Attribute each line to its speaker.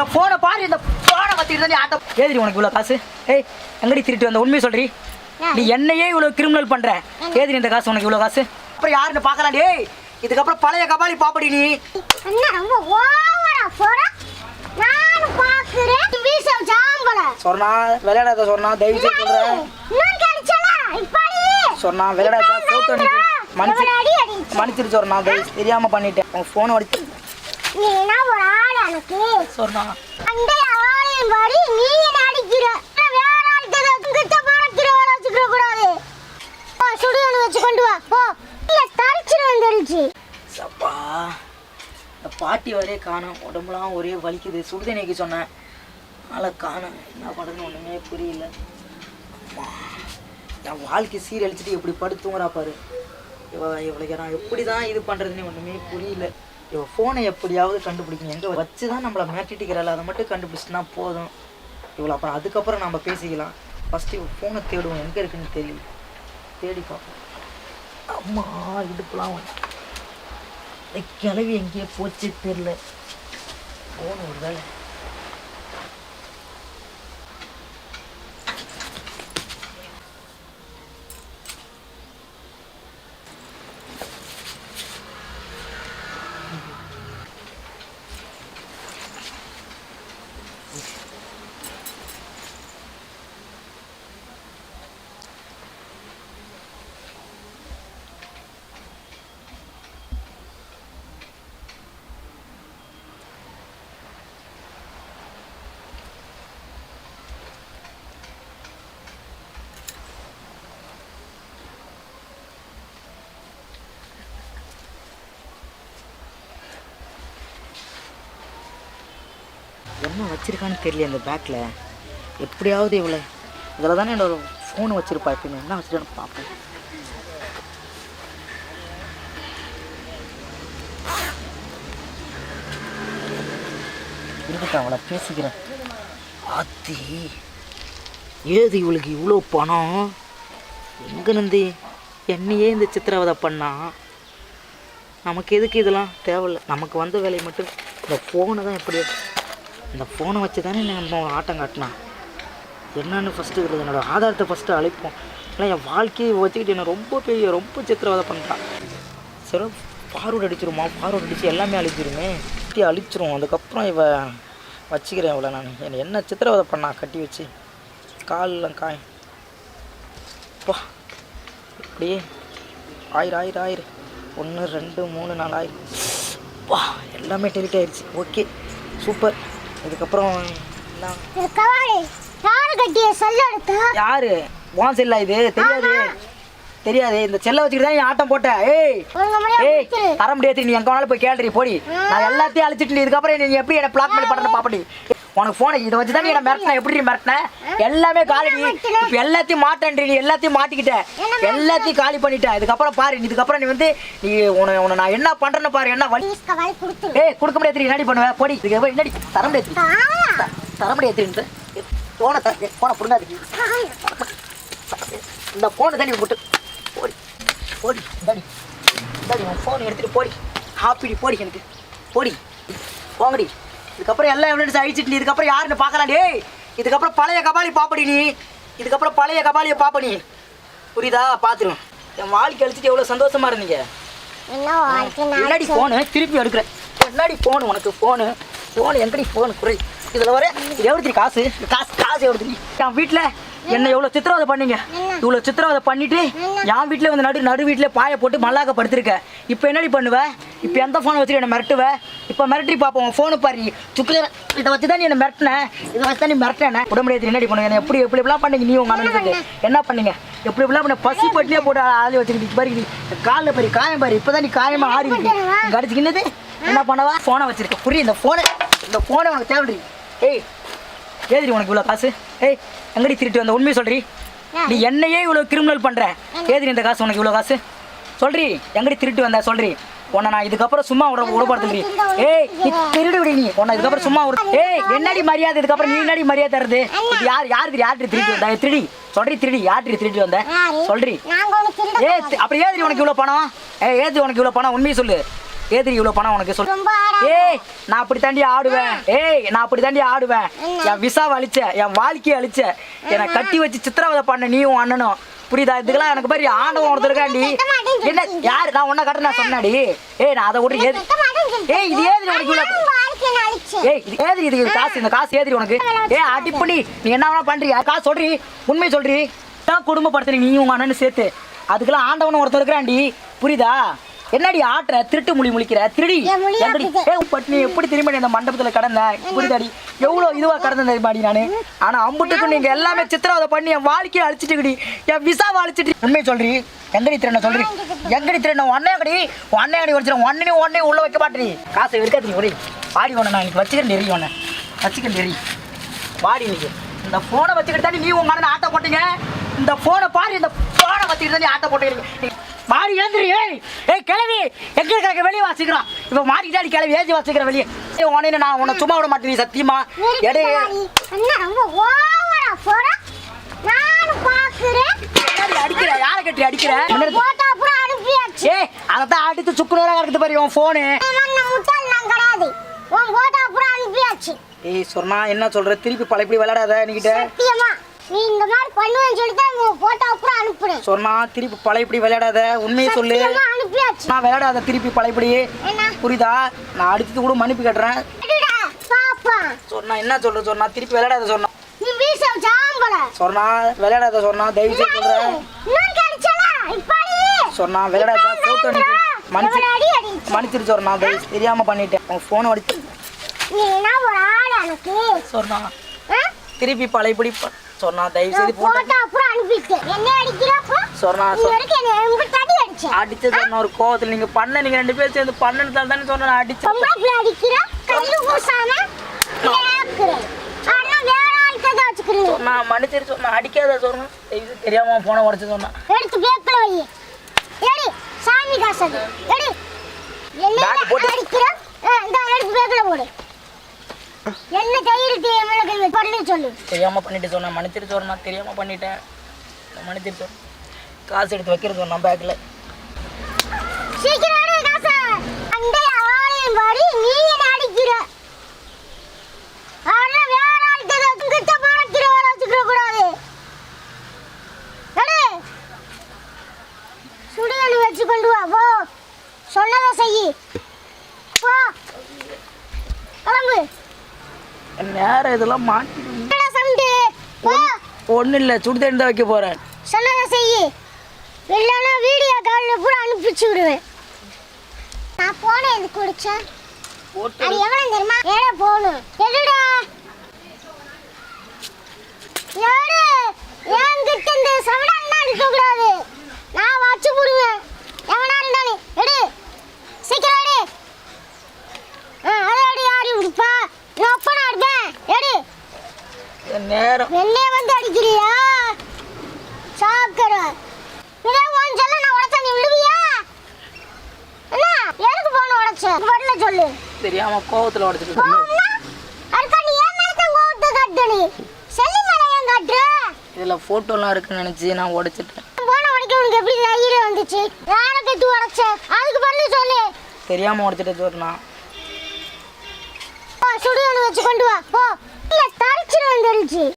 Speaker 1: இந்த போனை பாரு இந்த போனை வச்சுக்கிட்டு தான் நீ ஆட்டம் ஏதிரி உனக்கு இவ்வளோ காசு? ஏய் எங்கடி திருட்டு வந்த? உண்மையை சொல்றி. நீ என்னையே இவ்வளோ கிரிமினல் பண்ற? ஏதிரி இந்த காசு உனக்கு இவ்வளோ காசு? அப்புறம் யாருன்னு பார்க்கலாம் டேய் இதுக்கப்புறம் பழைய கபாலி பாப்படி நீ.
Speaker 2: அண்ணா ரொம்ப ஓவரா போற நான் பாக்குறேன் வீச ஜாம்பல
Speaker 1: சொன்னா விளையாடாத சொன்னா தயவு செய்து சொல்றேன்
Speaker 2: நான் கடிச்சனா இப்படி.
Speaker 1: சொன்னா விளையாடாத போட்டோ மன்னிச்சு? மன்னிச்சிரு. சொன்னா தயவு தெரியாம பண்ணிட்டேன். உன் ஃபோன் அடிச்சு
Speaker 2: நீ என்ன எனக்கு
Speaker 1: சொன்னா
Speaker 2: அந்த ஆளையும் பாடி நீ என்ன அடிக்கிற வேற ஆளுக்கு கிட்ட பணக்கிற வேலை வச்சுக்கிற கூடாது. போ வச்சு கொண்டு வா. போ. இல்ல தரிச்சிருவேன் வந்துருச்சு
Speaker 1: சப்பா இந்த பாட்டி வரையே காணும். உடம்புலாம் ஒரே வலிக்குது. சுடுதண்ணிக்கு சொன்னேன். அதனால் காணும். என்ன பண்ணுறதுன்னு ஒன்றுமே புரியல. என் வாழ்க்கை சீரழிச்சிட்டு எப்படி படுத்துங்கிறா பாரு. இவ இவளுக்கு நான் எப்படி தான் இது பண்ணுறதுன்னு ஒன்றுமே புரியல. இப்போ ஃபோனை எப்படியாவது கண்டுபிடிக்கணும். எங்கே வச்சு தான் நம்மளை மிரட்டிட்டுக்கிறல அதை மட்டும் கண்டுபிடிச்சினா போதும். இவ்வளோ அப்புறம் அதுக்கப்புறம் நம்ம பேசிக்கலாம். ஃபஸ்ட்டு ஃபோனை தேடுவோம். எங்கே இருக்குன்னு தெரியல. தேடி பார்ப்போம். அம்மா இடுப்புலாம் வந்து இந்த கிளவி எங்கேயோ போச்சு தெரில ஃபோன் ஒரு வேலை என்ன வச்சிருக்கான்னு தெரியல இந்த பேக்கில் எப்படியாவது இவ்வளோ இதில் தானே என்னோட ஃபோன் வச்சுருப்பா எப்பயுமே என்ன வச்சுருக்கான்னு பார்ப்போம். இருக்கட்டும் அவளை பேசிக்கிறேன். ஆத்தி ஏது இவளுக்கு இவ்வளோ பணம்? எங்கேருந்து என்னையே இந்த சித்திரவதை பண்ணா? நமக்கு எதுக்கு இதெல்லாம் தேவையில்ல. நமக்கு வந்த வேலையை மட்டும் இந்த ஃபோனை தான் எப்படி இந்த ஃபோனை வச்சு தானே நம்ம ஆட்டம் காட்டினான் என்னென்னு ஃபஸ்ட்டு இதில் என்னோடய ஆதாரத்தை ஃபஸ்ட்டு அழைப்போம். ஏன்னா என் வாழ்க்கையை வச்சுக்கிட்டு என்னை ரொம்ப பெரிய ரொம்ப சித்திரவதை பண்ணுறான் சரி ஃபார்வர்ட் அடிச்சிருமா? ஃபார்வர்ட் அடித்து எல்லாமே அழிச்சிருமே கட்டி அழிச்சிரும். அதுக்கப்புறம் இவ வச்சுக்கிறேன் இவ்வளோ நான். என்னை என்ன சித்திரவதை பண்ணா கட்டி வச்சு? காலில் காய். அப்பா அப்படியே ஆயிரம் ஆயிரம் ஆயிரம். ஒன்று ரெண்டு மூணு நாலு ஆயிரம். வா எல்லாமே டெலிட் ஆயிடுச்சு ஓகே சூப்பர் இதுக்கப்புறம்
Speaker 2: யாரு கட்டிய செல்ல எடுத்த?
Speaker 1: யாரு? உன் செல்லா இது? தெரியாது. தெரியாது. இந்த செல்லை வச்சுக்கிட்டு தான் ஆட்டம் போட்ட. ஏய் ஏய். தர முடியாது. நீ எங்க வேணாலும் போய் கேள்றி போடி. நான் எல்லாத்தையும் அழிச்சிட்டு இதுக்கப்புறம் நீ எப்படி என்ன பிளாக் பண்ணி பண்ற பாப்படி. உனக்கு போனை இதை வச்சு தான் நீ என்ன மிரட்டின? எப்படி மிரட்டின? எல்லாமே காலி இப்போ எல்லாத்தையும் மாட்டேன்றி நீ எல்லாத்தையும் மாட்டிக்கிட்ட. எல்லாத்தையும் காலி பண்ணிட்ட. இதுக்கப்புறம் பாரு இதுக்கப்புறம் நீ வந்து நீ உன உன நான் என்ன பண்றேன்னு பாரு என்ன வழி? ஏய் கொடுக்க முடியாது என்னடி பண்ணுவேன் போடி இதுக்கு என்னடி? தர முடியாது தர முடியாது போனை போனை பிடுங்காது. இந்த ஃபோனை தான் நீ போட்டு போடி போடி இந்தாடி. இந்தாடி உன் ஃபோன் எடுத்துகிட்டு போடி. ஹாப்பிடி போடி எனக்கு. போடி போங்கடி. இதுக்கப்புறம் எல்லா எவிடன்ஸ் அழிச்சிட்டு நீ இதுக்கப்புறம் யாருன்னு பார்க்கலாம் டேய். இதுக்கப்புறம் பழைய கபாலி பாப்படி நீ. இதுக்கப்புறம் பழைய கபாலியை பாப்ப நீ. புரியுதா? பார்த்துரும் என் வாழ்க்கை அழிச்சிட்டு எவ்வளோ சந்தோஷமா இருந்தீங்க? முன்னாடி ஃபோனு திருப்பி எடுக்கிறேன். முன்னாடி ஃபோன் உனக்கு? ஃபோனு ஃபோன் எங்கடி ஃபோன் குறை. இதில் வர எவ்வளோ காசு? காசு காசு எவ்வளோ என் வீட்டில் என்ன? எவ்வளோ சித்திரவதை பண்ணீங்க? இவ்வளோ சித்திரவதை பண்ணிட்டு என் வீட்டில் வந்து நடு நடு வீட்டில் பாய போட்டு மல்லாக்க படுத்திருக்க. இப்போ என்னடி பண்ணுவ? இப்போ எந்த ஃபோனை வச்சுட்டு என்ன மிரட்டுவ? இப்போ மிரட்டி பார்ப்போம் உன் ஃபோனு பாரு. சுக்கல இதை வச்சு தான் நீ என்ன மிரட்டின. இதை வச்சு தான் நீ மிரட்டின. உடம்பு முடியாது என்னடி பண்ணுங்க எப்படி எப்படி எப்படிலாம் பண்ணீங்க? நீ உங்கள் அண்ணனுக்கு என்ன பண்ணீங்க? எப்படி எப்படிலாம் பண்ண? பசி பட்டிலே போட்டு ஆளி வச்சுக்கிட்டு பாரு காலில் பாரு காயம் பாரு. இப்போ தான் நீ காயமாக இருக்கு இங்கே அடிச்சுக்கினது என்ன பண்ணவா? ஃபோனை வச்சிருக்க. புரியும் இந்த ஃபோனை இந்த ஃபோனை உனக்கு தேவைடி ஏய் ஏதிரி உனக்கு இவ்வளோ காசு? ஏய் எங்கடி திருட்டு வந்த? உண்மையை சொல்றி. நீ என்னையே இவ்வளோ கிரிமினல் பண்ற? ஏதிரி இந்த காசு உனக்கு இவ்வளோ காசு? சொல்றி. எங்கடி திருட்டு வந்த? சொல்றி. உன்னை நான் இதுக்கப்புறம் சும்மா விட விடப்படுத்துறி ஏய் நீ திருடு விடி நீ. உன்னை இதுக்கப்புறம் சும்மா விட ஏய் என்னடி மரியாதை இதுக்கப்புறம்? நீ என்னடி மரியாதை தருது இது யார் யார் யார் திருட்டு வந்தா? திருடி. சொல்றி திருடி. யார் திருட்டு வந்த? சொல்றி.
Speaker 2: திருட
Speaker 1: ஏ அப்புறம் ஏதிரி உனக்கு இவ்வளோ பணம்? ஏ ஏதி உனக்கு இவ்வளோ பணம்? உண்மையை சொல்லு. ஏதிரி இவ்வளவு பணம் உனக்கு? சொல்லு. ஏய் நான் அப்படி தாண்டி ஆடுவேன். ஏய் நான் அப்படி தாண்டி ஆடுவேன்? என் விசாவை அழிச்ச என் வாழ்க்கையை அழிச்ச என்னை கட்டி வச்சு சித்திரவதை பண்ண நீயும் அண்ணனும். புரியுதா? இதுக்கெல்லாம் எனக்கு மாதிரி ஆண்டவன் ஒருத்தருக்காண்டி என்ன. யாரு? நான் உன்ன கட்ட நான் சொன்னாடி ஏய் நான் அதை விட்டு ஏது. ஏய் இது ஏதிரி உனக்கு
Speaker 2: அழிச்சேன்.
Speaker 1: ஏய் இது ஏதிரி இது? காசு இந்த காசு ஏதிரி உனக்கு? ஏய் அடி பண்ணி நீ என்ன வேணா பண்றியா? காசு சொல்றி உண்மை சொல்றி. தான் குடும்பப்படுத்துறீங்க நீ உங்க அண்ணன் சேர்த்து. அதுக்கெல்லாம் ஆண்டவன் ஒருத்தர் இருக்கிறான்டி புரியுதா? என்னடி ஆட்டுற? திருட்டு முழி முழிக்கிற? திருடி?
Speaker 2: என் மொழி
Speaker 1: எங்கடி
Speaker 2: அப்படிதான்.
Speaker 1: ஏய் பட் நீ எப்படி திரும்ப இந்த மண்டபத்துல கடந்த? புரியுதாடி? எவ்வளவு இதுவா கடந்த மாடி நானு? ஆனா அம்புட்டுக்கு நீங்க எல்லாமே சித்திரவதை பண்ணி என் வாழ்க்கையை அழிச்சிட்டுக்கடி. என் விசாவை அழிச்சிட்டு உண்மை சொல்றி. எங்கடி திருண்ண சொல்றி? எங்கடி திருண்ண உன்னைய கடி உன்னைய கடி வச்சிடும் உன்னையும் உன்னையும் உள்ள வைக்க மாட்டேறி காசை இருக்காது நீ ஒரே பாடி ஒன்று நான் இன்னைக்கு வச்சுக்கிறேன் நெறி ஒன்று வச்சுக்கிறேன் நெறி. பாடி இன்னைக்கு. இந்த ஃபோனை வச்சுக்கிட்டு தாண்டி நீ உங்க அண்ணன் ஆட்ட போட்டீங்க. இந்த ஃபோனை பாரு இந்த ஃபோனை வச்சுக்கிட்டு நீ ஆட்ட போட்டீங்க. மாடி ஏந்திரி ஏய். ஏய் கிளவி எங்க இருக்க? வெளியே வாசிக்கிறான் இப்போ மாடிக்கிட்டாடி கிளவி ஏஞ்சி வாசிக்கிற வெளியே. உன்னை நான் உன்னை சும்மா விட மாட்டேன் நீ. சத்தியமா எடே அடிக்கிற? யாரை கட்டி அடிக்கிற. ஏய் அதான் அடித்து சுக்குனூரா கிடக்குது பாரு உன்
Speaker 2: அனுப்பியாச்சு.
Speaker 1: ஏய் சொன்னா என்ன சொல்ற? திருப்பி பல இப்படி விளையாடாத என்கிட்ட
Speaker 2: சத்தியமா. நீ இந்த மாதிரி பண்ணுவேன்னு சொல்லிட்டு உன் photo அப்புறம் அனுப்புறேன்.
Speaker 1: சொன்னா திருப்பி பல இப்படி விளையாடாத உண்மையை சொல்லு
Speaker 2: சத்தியமா அனுப்பியாச்சு.
Speaker 1: நான் விளையாடாத திருப்பி பழையபடி
Speaker 2: என்ன?
Speaker 1: புரியுதா நான் அடிச்சது கூட மன்னிப்பு கட்டுறேன்
Speaker 2: எடுடா, பாப்போம்.
Speaker 1: சொன்னா என்ன சொல்ற சொன்னா திருப்பி விளையாடாத சொன்னா
Speaker 2: நீ வீச ஆம்பளை.
Speaker 1: சொன்னா விளையாடாத சொன்னா தயவு செய்து சொல்றேன்
Speaker 2: இன்னொரு கிடைச்சல, இப்பாடி.
Speaker 1: சொன்னா விளையாடாத போட்டோ மன்னிச்சு
Speaker 2: எவ்வளவு அடி அடிச்சு.
Speaker 1: மன்னிச்சிரு சொன்னா தயவு தெரியாம பண்ணிட்டேன் உன் ஃபோனை அடிச்சு
Speaker 2: நீ என்ன ஒரு ஆள் எனக்கு
Speaker 1: சொன்னா
Speaker 2: ஆ?
Speaker 1: திருப்பி பழையபடி ப- சொன்னா தயவு செய்து
Speaker 2: நான்
Speaker 1: போட்டோ
Speaker 2: அப்புறம் அனுப்பிட்டு. என்ன அடிக்கிறப்போ?
Speaker 1: சொன்னா
Speaker 2: அடிச்ச.
Speaker 1: அடிச்சது சொன்ன ஒரு கோவத்துல நீங்க பண்ண நீங்க ரெண்டு பேரும் சேர்ந்து பண்ணனதால தானே சொன்ன நான் அடிச்சேன்
Speaker 2: பொம்பளை அடிக்கிற, கல்லு பூசாம கேக்குற. ஆனா வேற ஆள்கிட்ட தான் வச்சுக்கிறீங்க.
Speaker 1: சொன்னா மன்னிச்சிரு சொன்னா அடிக்காத சொன்னா தயவு செய்து தெரியாம போன உடச்சு சொன்னா
Speaker 2: எடுத்து பேக்குல வை. சாமி காசு. என்னை. அடிக்கிற? இந்தா எடுத்து பேக்குல போடு. என்ன தைரியத்தை என் கை பண்ணி சொல்லு.
Speaker 1: தெரியாம பண்ணிட்டு சொன்னேன். மன்னிச்சிரு சொன்னா தெரியாம பண்ணிட்டேன். மன்னிச்சிரு சொன்னேன். காசு எடுத்து வைக்கிறது சொன்னா பேக்கில்
Speaker 2: சீக்கிரம் எடு காசை. அண்டை ஆலயம் பாடி நீ என்ன அடிக்கிற அதெல்லாம் வேற ஆள்கிட்ட தான் உன்கிட்ட பணக்கிற வேலை வச்சுக்க கூடாது எடு. சுடுதண்ணி வச்சு கொண்டு வா போ சொன்னதை செய் போ கிளம்பு
Speaker 1: நேரம் இதெல்லாம் மாட்டி ஒன்றும் இல்லை சுடு தண்ணி தான் வைக்க போகிறேன்
Speaker 2: சொன்னதை செய் இல்லைன்னா வீடியோ காலில் பூரா அனுப்பிச்சு விடுவேன். நான் போனேன் எதுக்கு குடிச்சேன் அது எவ்வளவு தெரியுமா? ஏழ போகணும். எடுடா ஏடு என்கிட்ட இந்த சவடாலாம் அடிக்க கூடாது நான் வச்சு போடுவேன் எவனா இருந்தாலும் எடு சீக்கிரம் எடு ஆ அதை எடு யாரி விடுப்பா நான் ஒப்பனை அடிப்பேன் எடு
Speaker 1: நேரம்.
Speaker 2: என்னைய வந்து அடிக்கிறியா? சாக்கர இதே உன் சொல்ல நான் உடச்சா நீ விடுவியா என்ன? எதுக்கு போன உடச்ச? வரல சொல்லு.
Speaker 1: தெரியாம கோவத்தில் உடச்சிட்டு
Speaker 2: அதுக்கா நீ ஏன் மேல கோவத்தை காட்டு நீ? செல்லி மேல ஏன்
Speaker 1: இதில் ஃபோட்டோலாம் இருக்குன்னு நினச்சி நான் உடைச்சிட்டேன்.
Speaker 2: போன உடைக்க உனக்கு எப்படி தைரியம் வந்துச்சு? யாரை கட்டி உடச்ச? அதுக்கு பண்ணி சொல்லு.
Speaker 1: தெரியாமல் உடச்சிட்டு சொன்னா
Speaker 2: போ, சுடுதண்ணி வச்சு கொண்டு வா. போ. இல்ல தரிச்சிருவேன் தெரிஞ்சு